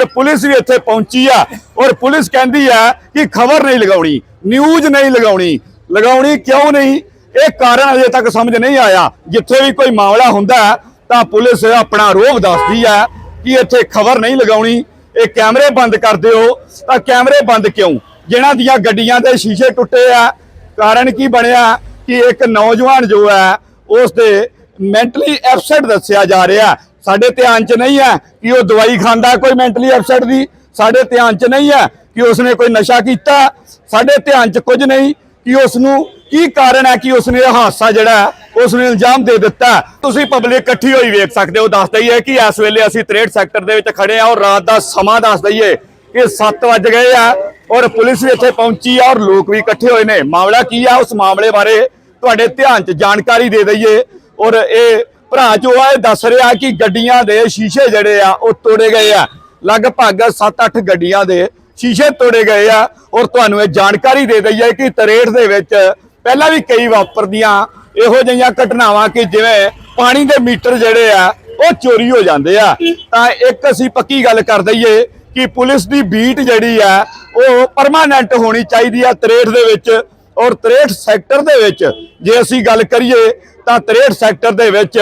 ਔਰ ਪੁਲਿਸ ਵੀ ਇੱਥੇ ਪਹੁੰਚੀ ਆ। ਔਰ ਪੁਲਿਸ ਕਹਿੰਦੀ ਆ ਕਿ ਖਬਰ ਨਹੀਂ ਲਗਾਉਣੀ ਨਿਊਜ਼ ਨਹੀਂ ਲਗਾਉਣੀ। ਲਗਾਉਣੀ ਕਿਉਂ ਨਹੀਂ? ਇਹ ਕਾਰਨ ਅਜੇ ਤੱਕ ਸਮਝ ਨਹੀਂ ਆਇਆ। ਜਿੱਥੇ ਵੀ ਕੋਈ ਮਾਮਲਾ ਹੁੰਦਾ ਤਾਂ ਪੁਲਿਸ ਆਪਣਾ ਰੋਹ ਦੱਸਦੀ ਆ ਕਿ ਇੱਥੇ ਖਬਰ ਨਹੀਂ ਲਗਾਉਣੀ। ਇਹ ਕੈਮਰੇ ਬੰਦ ਕਰ ਦਿਓ। ਤਾਂ ਕੈਮਰੇ ਬੰਦ ਕਿਉਂ? ਜਿਨ੍ਹਾਂ ਦੀਆਂ ਗੱਡੀਆਂ ਦੇ ਸ਼ੀਸ਼ੇ ਟੁੱਟੇ ਆ। ਕਾਰਨ ਕੀ ਬਣਿਆ? ਕਿ ਇੱਕ ਨੌਜਵਾਨ ਜੋ ਹੈ ਉਸ ਦੇ ਮੈਂਟਲੀ ਐਪਸੈਟ ਦੱਸਿਆ ਜਾ ਰਿਹਾ। ਸਾਡੇ ਧਿਆਨ 'ਚ ਨਹੀਂ ਹੈ ਕਿ ਉਹ ਦਵਾਈ ਖਾਂਦਾ ਕੋਈ ਮੈਂਟਲੀ ਐਪਸੈਟ ਦੀ। ਸਾਡੇ ਧਿਆਨ 'ਚ ਨਹੀਂ ਹੈ ਕਿ ਉਸਨੇ ਕੋਈ ਨਸ਼ਾ ਕੀਤਾ। ਸਾਡੇ ਧਿਆਨ 'ਚ ਕੁਝ ਨਹੀਂ ਕਿ ਉਸ ਨੂੰ ਕੀ ਕਾਰਨ ਹੈ ਕਿ ਉਸਨੇ ਇਹ ਹਾਦਸਾ ਜਿਹੜਾ ਹੈ, ਉਸ ਨੂੰ ਇਲਜ਼ਾਮ ਦੇ ਦਿੱਤਾ ਤੁਸੀਂ ਪਬਲਿਕ ਇਕੱਠੀ ਹੋਈ ਵੇਖ ਸਕਦੇ ਹੋ ਦੱਸ ਦਈਏ ਕਿ ਇਸ ਵੇਲੇ ਅਸੀਂ 63 ਸੈਕਟਰ ਦੇ ਵਿੱਚ ਖੜੇ ਆ ਔਰ ਰਾਤ ਦਾ ਸਮਾਂ ਦੱਸ ਦਈਏ ਕਿ 7 ਵੱਜ ਗਏ ਆ ਔਰ ਪੁਲਿਸ ਵੀ ਇੱਥੇ ਪਹੁੰਚੀ ਆ ਔਰ ਲੋਕ ਵੀ ਇਕੱਠੇ ਹੋਏ ਨੇ। ਮਾਮਲਾ ਕੀ ਆ? ਉਸ ਮਾਮਲੇ ਬਾਰੇ ਤੁਹਾਡੇ ਧਿਆਨ 'ਚ ਜਾਣਕਾਰੀ ਦੇ ਦਈਏ ਔਰ ਇਹ ਭਰਾ ਜੋ ਆ ਇਹ ਦੱਸ ਰਿਹਾ ਕਿ ਗੱਡੀਆਂ ਦੇ ਸ਼ੀਸ਼ੇ ਜਿਹੜੇ ਆ, ਉਹ ਤੋੜੇ ਗਏ ਆ। ਲਗਭਗ 7-8 ਗੱਡੀਆਂ ਦੇ ਸ਼ੀਸ਼ੇ ਤੋੜੇ ਗਏ ਆ ਔਰ ਤੁਹਾਨੂੰ ਇਹ ਜਾਣਕਾਰੀ ਦੇ ਦਈਏ ਕਿ ਤਰੇੜ ਦੇ ਵਿੱਚ ਪਹਿਲਾਂ ਵੀ ਕਈ ਵਾਪਰਦੀਆਂ ਇਹੋ ਜਿਹੀਆਂ ਘਟਨਾਵਾਂ ਕਿ ਜਿਵੇਂ ਪਾਣੀ ਦੇ ਮੀਟਰ ਜਿਹੜੇ ਆ, ਉਹ ਚੋਰੀ ਹੋ ਜਾਂਦੇ ਆ। ਤਾਂ ਇੱਕ ਅਸੀਂ ਪੱਕੀ ਗੱਲ ਕਰ ਦਈਏ ਕਿ ਪੁਲਿਸ ਦੀ ਬੀਟ ਜਿਹੜੀ ਆ, ਉਹ ਪਰਮਾਨੈਂਟ ਹੋਣੀ ਚਾਹੀਦੀ ਆ ਤਰੇੜ ਦੇ ਵਿੱਚ ਔਰ 63 ਸੈਕਟਰ ਦੇ ਵਿੱਚ। ਜੇ ਅਸੀਂ ਗੱਲ ਕਰੀਏ ਤਾਂ 63 ਸੈਕਟਰ ਦੇ ਵਿੱਚ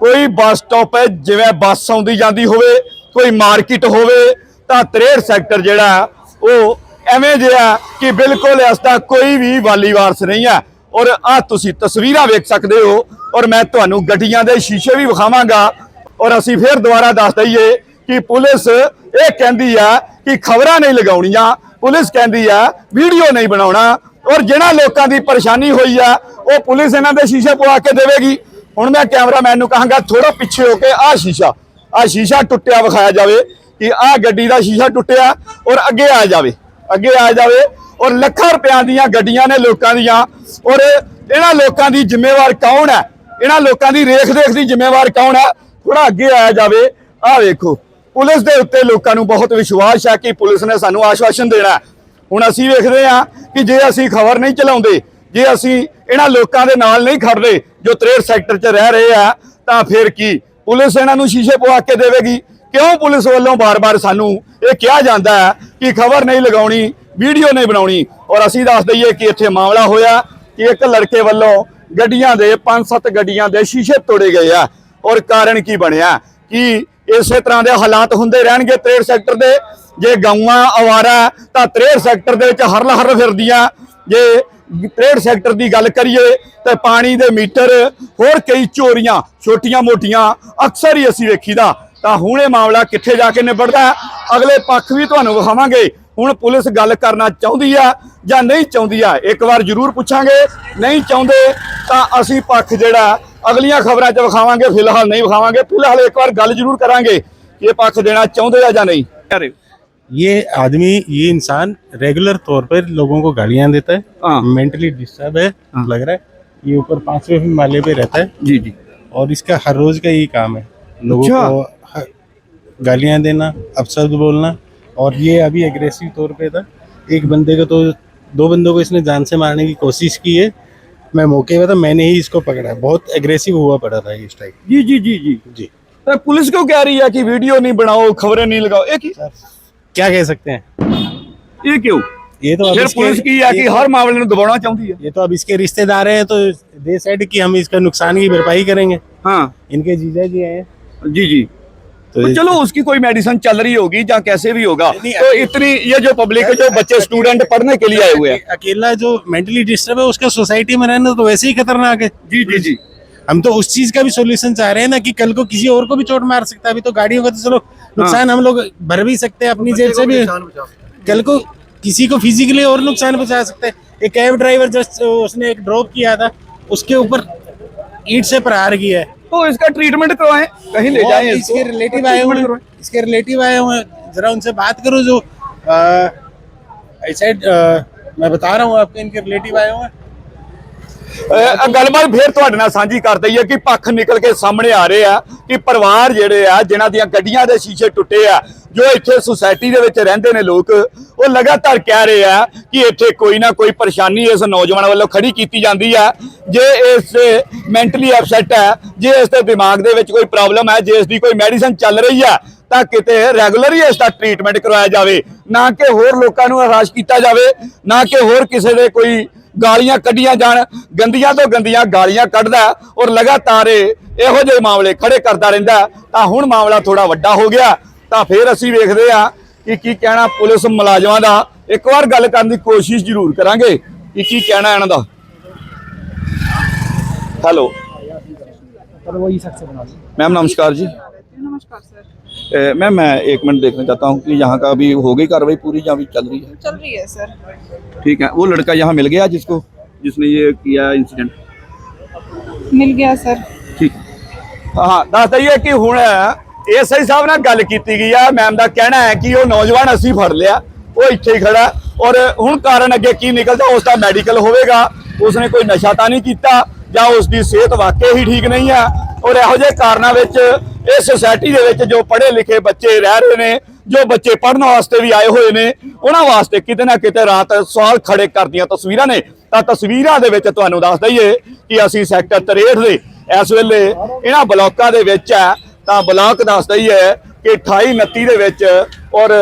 ਕੋਈ ਬੱਸ ਸਟਾਪ ਹੈ, ਜਿਵੇਂ ਬੱਸ ਆਉਂਦੀ ਜਾਂਦੀ ਹੋਵੇ, ਕੋਈ ਮਾਰਕੀਟ ਹੋਵੇ, ਤਾਂ 63 ਸੈਕਟਰ ਜਿਹੜਾ ਉਹ ਐਵੇਂ ਜਿਹਾ ਕਿ ਬਿਲਕੁਲ ਇਸ ਦਾ ਕੋਈ ਵੀ ਵਾਲੀ ਵਾਰਸ ਨਹੀਂ ਹੈ। ਔਰ ਆ ਤੁਸੀਂ ਤਸਵੀਰਾਂ ਵੇਖ ਸਕਦੇ ਹੋ, ਔਰ ਮੈਂ ਤੁਹਾਨੂੰ ਗੱਡੀਆਂ ਦੇ ਸ਼ੀਸ਼ੇ ਵੀ ਵਿਖਾਵਾਂਗਾ। ਔਰ ਅਸੀਂ ਫੇਰ ਦੁਬਾਰਾ ਦੱਸ ਦਈਏ ਕਿ ਪੁਲਿਸ ਇਹ ਕਹਿੰਦੀ ਆ ਕਿ ਖਬਰਾਂ ਨਹੀਂ ਲਗਾਉਣੀਆਂ, ਪੁਲਿਸ ਕਹਿੰਦੀ ਆ ਵੀਡੀਓ ਨਹੀਂ ਬਣਾਉਣਾ ਔਰ ਜਿਹਨਾਂ ਲੋਕਾਂ ਦੀ ਪਰੇਸ਼ਾਨੀ ਹੋਈ ਆ, ਉਹ ਪੁਲਿਸ ਇਹਨਾਂ ਦੇ ਸ਼ੀਸ਼ੇ ਪਵਾ ਕੇ ਦੇਵੇਗੀ। ਹੁਣ ਮੈਂ ਕੈਮਰਾਮੈਨ ਨੂੰ ਕਹਾਂਗਾ ਥੋੜਾ ਪਿੱਛੇ ਹੋ ਕੇ ਆਹ ਸ਼ੀਸ਼ਾ ਆਹ ਸ਼ੀਸ਼ਾ ਟੁੱਟਿਆ ਵਿਖਾਇਆ ਜਾਵੇ ਕਿ ਆਹ ਗੱਡੀ ਦਾ ਸ਼ੀਸ਼ਾ ਟੁੱਟਿਆ ਔਰ ਅੱਗੇ ਆ ਜਾਵੇ, ਅੱਗੇ ਆ ਜਾਵੇ ਔਰ ਲੱਖਾਂ ਰੁਪਿਆਂ ਦੀਆਂ ਗੱਡੀਆਂ ਨੇ ਲੋਕਾਂ ਦੀਆਂ ਔਰ ਇਹਨਾਂ ਲੋਕਾਂ ਦੀ ਜ਼ਿੰਮੇਵਾਰ ਕੌਣ ਹੈ? ਇਹਨਾਂ ਲੋਕਾਂ ਦੀ ਰੇਖ ਦੇਖ ਦੀ ਜ਼ਿੰਮੇਵਾਰ ਕੌਣ ਹੈ? ਥੋੜਾ ਅੱਗੇ ਆਇਆ ਜਾਵੇ, ਆਹ ਵੇਖੋ। ਪੁਲਿਸ ਦੇ ਉੱਤੇ ਲੋਕਾਂ ਨੂੰ ਬਹੁਤ ਵਿਸ਼ਵਾਸ ਹੈ ਕਿ ਪੁਲਿਸ ਨੇ ਸਾਨੂੰ ਆਸ਼ਵਾਸਨ ਦੇਣਾ ਹੁਣ ਅਸੀਂ ਵੇਖਦੇ ਹਾਂ ਕਿ ਜੇ ਅਸੀਂ ਖਬਰ ਨਹੀਂ ਚਲਾਉਂਦੇ, ਜੇ ਅਸੀਂ ਇਹਨਾਂ ਲੋਕਾਂ ਦੇ ਨਾਲ ਨਹੀਂ ਖੜਦੇ ਜੋ 63 ਸੈਕਟਰ 'ਚ ਰਹਿ ਰਹੇ ਆ, ਤਾਂ ਫਿਰ ਕੀ? ਪੁਲਿਸ ਇਹਨਾਂ ਨੂੰ ਸ਼ੀਸ਼ੇ ਪਵਾ ਕੇ ਦੇਵੇਗੀ? ਕਿਉਂ ਪੁਲਿਸ ਵੱਲੋਂ ਬਾਰ-ਬਾਰ ਸਾਨੂੰ ਇਹ ਕਿਹਾ ਜਾਂਦਾ ਹੈ ਕਿ ਖਬਰ ਨਹੀਂ ਲਗਾਉਣੀ, ਵੀਡੀਓ ਨਹੀਂ ਬਣਾਉਣੀ? ਔਰ ਅਸੀਂ ਦੱਸ ਦਈਏ ਕਿ ਇੱਥੇ ਮਾਮਲਾ ਹੋਇਆ ਕਿ ਇੱਕ ਲੜਕੇ ਵੱਲੋਂ ਗੱਡੀਆਂ ਦੇ 5-7 ਗੱਡੀਆਂ ਦੇ ਸ਼ੀਸ਼ੇ ਤੋੜੇ ਗਏ ਆ। ਔਰ ਕਾਰਨ ਕੀ ਬਣਿਆ? ਕਿ ਇਸੇ ਤਰ੍ਹਾਂ ਦੇ ਹਾਲਾਤ ਹੁੰਦੇ ਰਹਿਣਗੇ 63 ਸੈਕਟਰ ਦੇ? ਜੇ ਗਊਆਂ ਆਵਾਰਾ ਤਾਂ 63 ਸੈਕਟਰ ਦੇ ਵਿੱਚ ਹਰਲ ਹਰ ਫਿਰਦੀਆਂ। ਜੇ 63 ਸੈਕਟਰ ਦੀ ਗੱਲ ਕਰੀਏ ਤੇ ਪਾਣੀ ਦੇ ਮੀਟਰ, ਹੋਰ ਕਈ ਚੋਰੀਆਂ ਛੋਟੀਆਂ ਮੋਟੀਆਂ, ਅਕਸਰ ਹੀ ਅਸੀਂ ਵੇਖੀਦਾ। ਤਾਂ ਹੁਣ ਇਹ ਮਾਮਲਾ ਕਿੱਥੇ ਜਾ ਕੇ ਨਿਬੜਦਾ ਅਗਲੇ ਪੱਖ ਵੀ ਤੁਹਾਨੂੰ ਵਿਖਾਵਾਂਗੇ। ਹੁਣ ਪੁਲਿਸ ਗੱਲ ਕਰਨਾ ਚਾਹੁੰਦੀ ਆ ਜਾਂ ਨਹੀਂ ਚਾਹੁੰਦੀ ਆ, ਇੱਕ ਵਾਰ ਜ਼ਰੂਰ ਪੁੱਛਾਂਗੇ। ਨਹੀਂ ਚਾਹੁੰਦੇ ਤਾਂ ਅਸੀਂ ਪੱਖ ਜਿਹੜਾ, ਅਗਲੀਆਂ ਖਬਰਾਂ 'ਚ ਵਿਖਾਵਾਂਗੇ, ਫਿਲਹਾਲ ਨਹੀਂ ਵਿਖਾਵਾਂਗੇ। ਫਿਲਹਾਲ ਇੱਕ ਵਾਰ ਗੱਲ ਜ਼ਰੂਰ ਕਰਾਂਗੇ ਕਿ ਇਹ ਪੱਖ ਦੇਣਾ ਚਾਹੁੰਦੇ ਆ ਜਾਂ ਨਹੀਂ। ये आदमी ये इंसान रेगुलर तौर पर लोगों को गालियाँ देता है हाँ। मेंटली डिस्टर्ब है हाँ। लग रहा है ये ऊपर पांचवे माले पे रहता है। जी जी। और इसका हर रोज का यही काम है लोगों अच्छा। को गालियाँ देना अपशब्द बोलना। और ये अभी एग्रेसिव तौर पे था एक बंदे को तो दो बंदों को इसने जान से मारने की कोशिश की है। मैं मौके पर था मैंने ही इसको पकड़ा बहुत एग्रेसिव हुआ पड़ा था इस टाइप जी जी जी जी। जी। तो पुलिस को कह रही है कि वीडियो नहीं बनाओ खबरें नहीं लगाओ एक ही क्या कह सकते हैं? ये क्यों? ये तो अब पुलिस की या कि तो हर मामले में दबाना चाहती है? ये तो अब इसके रिश्तेदार हैं तो दे सेट कि हम इसका नुकसान की भरपाई करेंगे। हाँ। इनके जीजा जी हैं। जी जी। तो, तो चलो उसकी कोई मेडिसिन चल रही होगी या कैसे भी होगा तो इतनी ये जो पब्लिक है जो बच्चे स्टूडेंट पढ़ने के लिए आए हुए हैं। अकेला जो मेंटली डिस्टर्ब है उसका सोसाइटी में रहना तो वैसे ही खतरनाक है। जी जी जी। हम तो उस चीज़ का भी सोल्यूशन चाह रहे हैं ना कि कल को किसी और को भी चोट मार सकता है। अभी तो गाड़ियों का तो चलो नुकसान हम लोग भर भी सकते हैं अपनी जेब से भी। कल को किसी को फिजिकली और नुकसान पहुँचा सकते हैं। एक कैब ड्राइवर जस्ट उसने एक ड्रॉप किया था उसके ऊपर ईट से प्रहार किया है। तो इसका ट्रीटमेंट करवाएँ कहीं ले जाएँ इसके। रिलेटिव आए हुए इसके रिलेटिव आए हुए जरा उनसे बात करो जो ऐसा मैं बता रहा हूँ आपके इनके रिलेटिव आए हुए हैं। ਗੱਲਬਾਤ ਫੇਰ ਤੁਹਾਡੇ ਨਾਲ ਸਾਂਝੀ ਕਰ ਦਈਏ ਕਿ ਪੱਖ ਨਿਕਲ ਕੇ ਸਾਹਮਣੇ ਆ ਰਹੇ ਆ ਕਿ ਪਰਿਵਾਰ ਜਿਹੜੇ ਆ, ਜਿਨ੍ਹਾਂ ਦੀਆਂ ਗੱਡੀਆਂ ਦੇ ਸ਼ੀਸ਼ੇ ਟੁੱਟੇ ਆ, ਜੋ ਇੱਥੇ ਸੁਸਾਇਟੀ ਦੇ ਵਿੱਚ ਰਹਿੰਦੇ ਨੇ ਲੋਕ, ਉਹ ਲਗਾਤਾਰ ਕਹਿ ਰਹੇ ਆ ਕਿ ਇੱਥੇ ਕੋਈ ਨਾ ਕੋਈ ਪਰੇਸ਼ਾਨੀ ਇਸ ਨੌਜਵਾਨ ਵੱਲੋਂ ਖੜੀ ਕੀਤੀ ਜਾਂਦੀ ਆ। ਜੇ ਇਸ ਮੈਂਟਲੀ ਅਪਸੈਟ ਹੈ ਜੇ ਇਸ ਦੇ ਦਿਮਾਗ ਦੇ ਵਿੱਚ ਕੋਈ ਪ੍ਰੋਬਲਮ ਹੈ ਜੇ ਇਸ ਦੀ ਕੋਈ ਮੈਡੀਸਨ ਚੱਲ ਰਹੀ ਆ, ਤਾਂ ਕਿਤੇ ਰੈਗੂਲਰ ਹੀ ਇਸ ਦਾ ਟ੍ਰੀਟਮੈਂਟ ਕਰਵਾਇਆ ਜਾਵੇ। ਨਾ ਕਿ ਹੋਰ ਲੋਕਾਂ ਨੂੰ ਹਰਾਸ਼ ਕੀਤਾ ਜਾਵੇ, ਨਾ ਕਿ ਹੋਰ ਕਿਸੇ ਦੇ ਕੋਈ ਗਾਲੀਆਂ ਕੱਢੀਆਂ ਜਾਣ ਗੰਦੀਆਂ ਤੋਂ ਗੰਦੀਆਂ ਗਾਲੀਆਂ ਕੱਢਦਾ ਔਰ ਲਗਾਤਾਰ ਇਹੋ ਜਿਹੇ ਮਾਮਲੇ ਖੜੇ ਕਰਦਾ ਰਹਿੰਦਾ ਤਾਂ ਹੁਣ ਮਾਮਲਾ ਥੋੜਾ ਵੱਡਾ ਹੋ ਗਿਆ। ਤਾਂ ਫਿਰ ਅਸੀਂ ਵੇਖਦੇ ਆ ਕਿ ਕੀ ਕਹਿਣਾ ਪੁਲਿਸ ਮੁਲਾਜ਼ਮਾਂ ਦਾ। ਇੱਕ ਵਾਰ ਗੱਲ ਕਰਨ ਦੀ ਕੋਸ਼ਿਸ਼ ਜ਼ਰੂਰ ਕਰਾਂਗੇ ਕਿ ਕੀ ਕਹਿਣਾ ਇਹਨਾਂ ਦਾ। ਹੈਲੋ। ਮੈਮ ਨਮਸਕਾਰ ਜੀ। नमस्कार सर ए, मैम मैं एक मिनट देखना चाहता हूँ कि यहाँ का अभी हो गई कार्रवाई पूरी या अभी चल रही है चल रही है सर ठीक है वो लड़का यहाँ मिल गया जिसको जिसने ये किया इंसिडेंट ਮਿਲ ਗਿਆ ਸਰ ਠੀਕ ਹਾਂ ਦੱਸ ਦਈਏ ਕਿ ਹੁਣ ਐਸਆਈ ਸਾਹਿਬ ਨਾਲ ਗੱਲ ਕੀਤੀ ਗਈ ਆ ਮੈਮ ਦਾ ਕਹਿਣਾ ਹੈ ਕਿ ਉਹ ਨੌਜਵਾਨ ਅਸੀਂ ਫੜ ਲਿਆ ਉਹ ਇੱਥੇ ਹੀ ਖੜਾ ਔਰ ਹੁਣ ਕਾਰਨ ਅੱਗੇ ਕੀ ਨਿਕਲਦਾ ਉਸ ਦਾ ਮੈਡੀਕਲ ਹੋਵੇਗਾ ਉਸਨੇ ਕੋਈ ਨਸ਼ਾ ਤਾਂ ਨਹੀਂ ਕੀਤਾ ਜਾਂ ਉਸ ਦੀ ਸਿਹਤ ਵਾਕਈ ਹੀ ਠੀਕ ਨਹੀਂ ਆ ਔਰ ਇਹੋ ਜਿਹੇ ਕਾਰਨਾਂ ਵਿੱਚ ਇਸ ਸੋਸਾਇਟੀ ਦੇ ਵਿੱਚ ਜੋ ਪੜ੍ਹੇ ਲਿਖੇ ਬੱਚੇ ਰਹਿ ਰਹੇ ਨੇ, ਜੋ ਬੱਚੇ ਪੜ੍ਹਨ ਵਾਸਤੇ ਵੀ ਆਏ ਹੋਏ ਨੇ, ਉਹਨਾਂ ਵਾਸਤੇ ਕਿਤੇ ਨਾ ਕਿਤੇ ਰਾਤ ਸਵਾਲ ਖੜੇ ਕਰਦੀਆਂ ਤਸਵੀਰਾਂ ਨੇ। ਤਾਂ ਤਸਵੀਰਾਂ ਦੇ ਵਿੱਚ ਤੁਹਾਨੂੰ ਦੱਸ ਦਈਏ ਕਿ ਅਸੀਂ ਸੈਕਟਰ 63 ਦੇ ਇਸ ਵੇਲੇ ਇਹਨਾਂ ਬਲਾਕਾਂ ਦੇ ਵਿੱਚ ਹੈ। ਤਾਂ ਬਲਾਕ ਦੱਸ ਦਈਏ ਕਿ 28 29 ਦੇ ਵਿੱਚ ਔਰ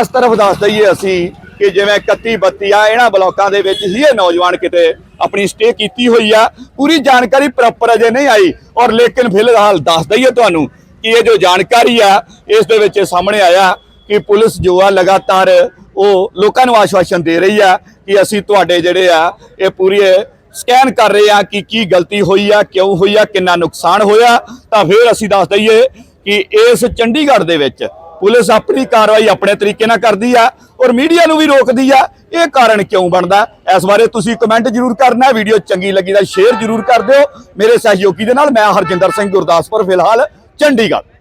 ਇਸ ਤਰਫ ਦੱਸ ਦਈਏ ਅਸੀਂ ਕਿ ਜਿਵੇਂ 31 32 ਆ, ਇਹਨਾਂ ਬਲਾਕਾਂ ਦੇ ਵਿੱਚ ਹੀ ਇਹ ਨੌਜਵਾਨ ਕਿਤੇ ਆਪਣੀ ਸਟੇ ਕੀਤੀ ਹੋਈ ਆ। ਪੂਰੀ ਜਾਣਕਾਰੀ ਪ੍ਰੋਪਰ ਅਜੇ ਨਹੀਂ ਆਈ ਔਰ ਲੇਕਿਨ ਫਿਲਹਾਲ ਦੱਸ ਦਈਏ ਤੁਹਾਨੂੰ ਕਿ ਇਹ ਜੋ ਜਾਣਕਾਰੀ ਆ, ਇਸ ਦੇ ਵਿੱਚ ਸਾਹਮਣੇ ਆਇਆ ਕਿ ਪੁਲਿਸ ਜੋ ਆ ਲਗਾਤਾਰ ਉਹ ਲੋਕਾਂ ਨੂੰ ਆਸ਼ਵਾਸਨ ਦੇ ਰਹੀ ਆ ਕਿ ਅਸੀਂ ਤੁਹਾਡੇ ਜਿਹੜੇ ਆ, ਇਹ ਪੂਰੀ ਸਕੈਨ ਕਰ ਰਹੇ ਆ ਕਿ ਕੀ ਗਲਤੀ ਹੋਈ ਆ, ਕਿਉਂ ਹੋਈ ਆ, ਕਿੰਨਾ ਨੁਕਸਾਨ ਹੋਇਆ। ਤਾਂ ਫਿਰ ਅਸੀਂ ਦੱਸ ਦਈਏ ਕਿ ਇਸ ਚੰਡੀਗੜ੍ਹ ਦੇ ਵਿੱਚ ਪੁਲਿਸ ਆਪਣੀ ਕਾਰਵਾਈ ਆਪਣੇ ਤਰੀਕੇ ਨਾਲ ਕਰਦੀ ਆ ਔਰ ਮੀਡੀਆ ਨੂੰ ਵੀ ਰੋਕਦੀ ਆ। ਇਹ ਕਾਰਨ ਕਿਉਂ ਬਣਦਾ? ਇਸ ਬਾਰੇ ਤੁਸੀਂ ਕਮੈਂਟ ਜਰੂਰ ਕਰਨਾ। ਵੀਡੀਓ ਚੰਗੀ ਲੱਗੀ ਤਾਂ ਸ਼ੇਅਰ ਜਰੂਰ ਕਰ ਦਿਓ। ਮੇਰੇ ਸਹਿਯੋਗੀ ਦੇ ਨਾਲ ਮੈਂ ਹਰਜਿੰਦਰ ਸਿੰਘ ਗੁਰਦਾਸਪੁਰ, ਫਿਲਹਾਲ ਚੰਡੀਗੜ੍ਹ।